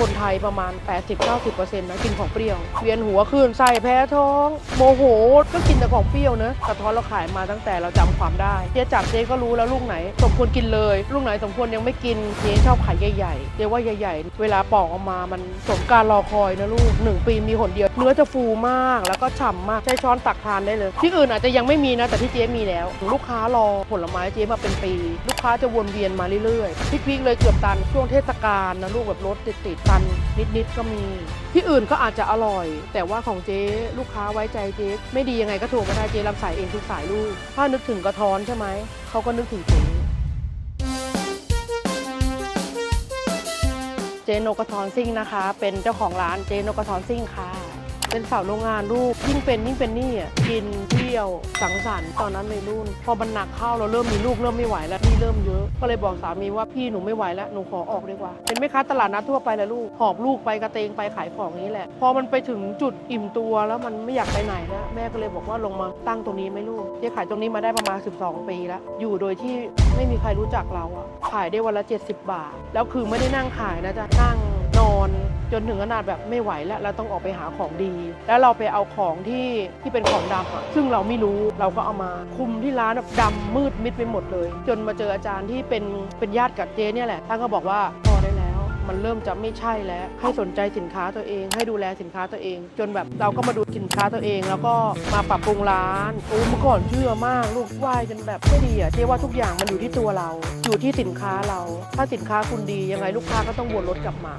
คนไทยประมาณ 80-90%นะกินของเปรี้ยว เวียนหัวคลื่นไส้แพ้ท้อง โมโหก็กินแต่ของเปรี้ยวเนอะกระท้อนเราขายมาตั้งแต่เราจำความได้เจ๊จับเจ๊ก็รู้แล้วลูกไหน สมควรกินเลย ลูกไหนสมควรยังไม่กินเจ๊ชอบขายใหญ่ๆเจ๊ว่าใหญ่ๆ เวลาปอกออกมามันสมการรอคอยนะลูกหนึ่งปีมีหนเดียว เนื้อจะฟูมากแล้วก็ฉ่ำมากใช้ช้อนตักทานได้เลย ที่อื่นอาจจะยังไม่มีนะแต่ที่เจ๊มีแล้ว ลูกค้ารอผลไม้เจ๊มาเป็นปี ลูกค้าจะวนเวียนมาเรื่อยๆพริกๆเลยเกือบตันช่วงเทศกาลนะลูกแบบรถติดๆตันนิดๆก็มี ที่อื่นก็อาจจะอร่อย แต่ว่าของเจ๊ลูกค้าไว้ใจเจ๊ไม่ดียังไงก็โทรมาได้เจ๊รับสายเองทุกสายลูก ถ้านึกถึงกระท้อนใช่ไหมเขาก็นึกถึงเจ๊เจนกกระทอนซิ่งนะคะ เป็นเจ้าของร้านเจ๊นกกระทอนซิ่งค่ะ เป็นสาวโรงงานลูกยิ่งเป็นยิ่งเป็นนี่อะกินเที่ยวสังสรรค์ตอนนั้นในรุ่น พอมันหนักเข้าเราเริ่มมีลูกเริ่มไม่ไหวแล้วนี่เริ่มเยอะ ก็เลยบอกสามีว่าพี่หนูไม่ไหวแล้วหนูขอออกดีกว่า เป็นแม่ค้าตลาดนัดทั่วไปแหละลูกหอบลูกไปกระเตงไปขายของนี้แหละ พอมันไปถึงจุดอิ่มตัวแล้วมันไม่อยากไปไหนแล้วแม่ก็เลยบอกว่าลงมาตั้งตรงนี้ไหมลูกเจ๊ขายตรงนี้มาได้ประมาณ 12 ปีแล้ว อยู่โดยที่ไม่มีใครรู้จักเราอะขายได้วันละ 70 บาท แล้วคือไม่ได้นั่งขายนะจ๊ะนั่ง อนจนถึงขนาดแบบไม่ไหวแล้วเราต้องออกไปหาของดี แล้วเราไปเอาของที่ที่เป็นของดำอะซึ่งเราไม่รู้เราก็เอามาคุมที่ร้านแบบดำมืดมิดไปหมดเลย จนมาเจออาจารย์ที่เป็นเป็นญาติกับเจ๊เนี่ยแหละท่านก็บอกว่าพ มันเริ่มจะไม่ใช่แล้ว ให้สนใจสินค้าตัวเอง ให้ดูแลสินค้าตัวเอง จนแบบเราก็มาดูสินค้าตัวเอง แล้วก็มาปรับปรุงร้านโอ้เมื่อก่อนเชื่อมากลูกไหวจนแบบไม่ดีอะเจ๊ว่าทุกอย่างมันอยู่ที่ตัวเรา อยู่ที่สินค้าเรา ถ้าสินค้าคุณดียังไงลูกค้าก็ต้องวนรถกลับมา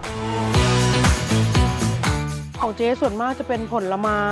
ของเจ๊ส่วนมากจะเป็นผลไม้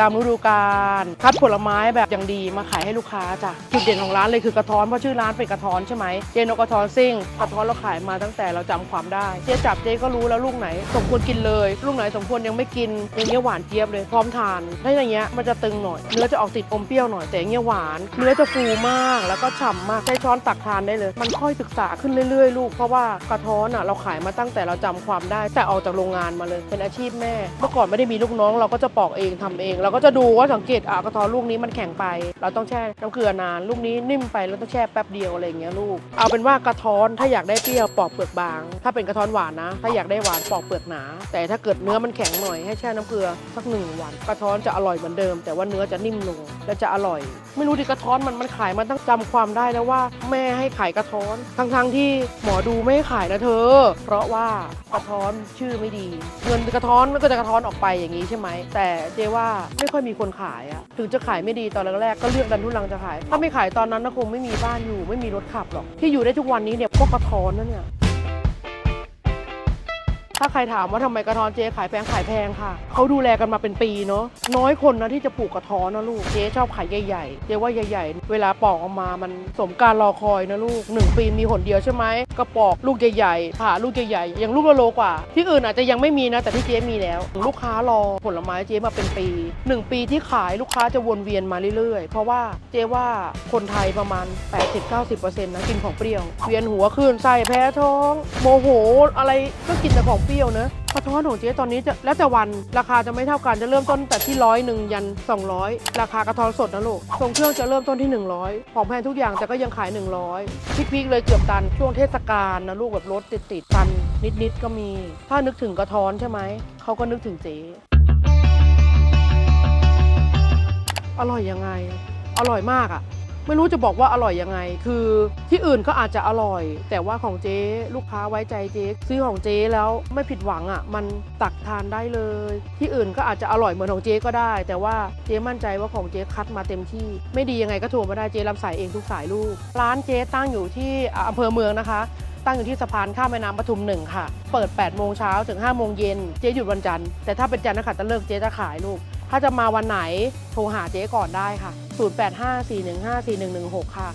ตามฤดูกาลคัดผลไม้แบบอย่างดีมาขายให้ลูกค้าจ้ะจุดเด่นของร้านเลยคือกระท้อนเพราะชื่อร้านเป็นกระท้อนใช่ไหมเจ๊นกกระท้อนซิ่งกระท้อนเราขายมาตั้งแต่เราจำความได้เจ๊จับเจ๊ก็รู้แล้วลูกไหน สมควรกินเลย ลูกไหนสมควรยังไม่กินอย่างเงี้ยหวานเจี๊ยบเลยพร้อมทานถ้าอย่างเงี้ยมันจะตึงหน่อยเนื้อจะออกติดอมเปรี้ยวหน่อยแต่อย่างเงี้ยหวานเนื้อจะฟูมากแล้วก็ฉ่ำมากใช้ช้อนตักทานได้เลย มันค่อยศึกษาขึ้นเรื่อยๆ ลูกเพราะว่ากระท้อนอะเราขายมาตั้งแต่เราจำความได้แต่ออกจากโรงงานมาเลยเป็นอาชีพแม่มื่อก่อนไม่ได้มีลูกน้อง เราก็จะปอกเองทำเอง เราก็จะดูว่าสังเกตอะกระท้อลูกนี้มันแข็งไป เราต้องแช่น้ำเกลือนาน ลูกนี้นิ่มไปเราต้องแช่แป๊บเดียวอะไรอย่างเงี้ยลูก เอาเป็นว่ากระท้อนถ้าอยากได้เปรี้ยวปอกเปลือกบาง ถ้าเป็นกระท้อนหวานนะ ถ้าอยากได้หวานปอกเปลือกหนา แต่ถ้าเกิดเนื้อมันแข็งหน่อยให้แช่น้ำเกลือสักหนึ่งวัน กระท้อนจะอร่อยเหมือนเดิม แต่ว่าเนื้อจะนิ่มลง และจะอร่อย ไม่รู้ดิกระท้อนมันมันขายมาตั้งจำความได้แล้วว่า แม่ให้ขายกระท้อน ทั้งๆที่หมอดูไม่ให้ขายนะเธอ เพราะว่ากระท้อนชื่อไม่ดี เงินกระท้อนก็จะกระท้อนออกไปอย่างนี้ใช่ไหมแต่เจว่าไม่ค่อยมีคนขายอะถึงจะขายไม่ดีตอนแรกๆก็เลือกดันทุลังจะขาย ถ้าไม่ขายตอนนั้นนะคงไม่มีบ้านอยู่ ไม่มีรถขับหรอกที่อยู่ได้ทุกวันนี้เนี่ยเพราะกระท้อนนั่นเนี่ย ถ้าใครถามว่าทำไมกระท้อนเจ๊ขายแพงขายแพงค่ะ เขาดูแลกันมาเป็นปีเนาะ น้อยคนนะที่จะปลูกกระท้อนนะลูก เจ๊ชอบขายใหญ่ๆ เจ๊ว่าใหญ่ๆ เวลาปอกออกมา มันสมการรอคอยนะลูกหนึ่งปีมีหนเดียวใช่ไหมก็ปอกลูกใหญ่ๆผ่าลูกใหญ่ๆ อย่างลูกละโลกว่า ที่อื่นอาจจะยังไม่มีนะ แต่ที่เจ๊มีแล้ว ลูกค้ารอผลไม้เจ๊มาเป็นปีหนึ่งปีที่ขายลูกค้าจะวนเวียนมาเรื่อยๆ เพราะว่าเจ๊ว่าคนไทยประมาณ 80-90%นะกินของเปรี้ยว เวียนหัวคลื่นไส้แพ้ท้อง โมโหอะไรก็กินแต่ของเปรี้ยวเนอะกระท้อนของเจ๊ตอนนี้จะแล้วแต่วันราคาจะไม่เท่ากันจะเริ่มต้นแต่ที่ร้อยหนึ่งยัน 200 ราคากระท้อนสดนะลูกทรงเครื่องจะเริ่มต้นที่ 100 ของแพงทุกอย่างแต่ก็ยังขาย 100พริกเลยเกือบตันช่วงเทศกาลนะลูกแบบรถติดๆตันนิดๆก็มี ถ้านึกถึงกระท้อนใช่ไหมเขาก็นึกถึงเจ๊อร่อยยังไง อร่อยมากอะ่ะ ไม่รู้จะบอกว่าอร่อยยังไง คือที่อื่นก็อาจจะอร่อย แต่ว่าของเจ๊ลูกค้าไว้ใจเจ๊ซื้อของเจ๊แล้วไม่ผิดหวังอะ่ะ มันตักทานได้เลย ที่อื่นก็อาจจะอร่อยเหมือนของเจ๊ก็ได้ แต่ว่าเจ๊มั่นใจว่าของเจ๊คัดมาเต็มที่ ไม่ดียังไงก็โทรมาได้เจ๊รับสายเองทุกสายลูก ร้านเจ๊ตั้งอยู่ที่อำเภอเมืองนะคะ ตั้งอยู่ที่สะพานข้ามแม่น้ำปทุมหนึ่งค่ะ เปิด 8 โมงเช้าถึง 5 โมงเย็น เจ๊หยุดวันจันทร์ แต่ถ้าเป็นจันทร์นะคะจะเลิกเจ๊จะขายลูก ถ้าจะมาวันไหนโทรหาเจ๊ก่อนได้ค่ะ 0854154116 ค่ะ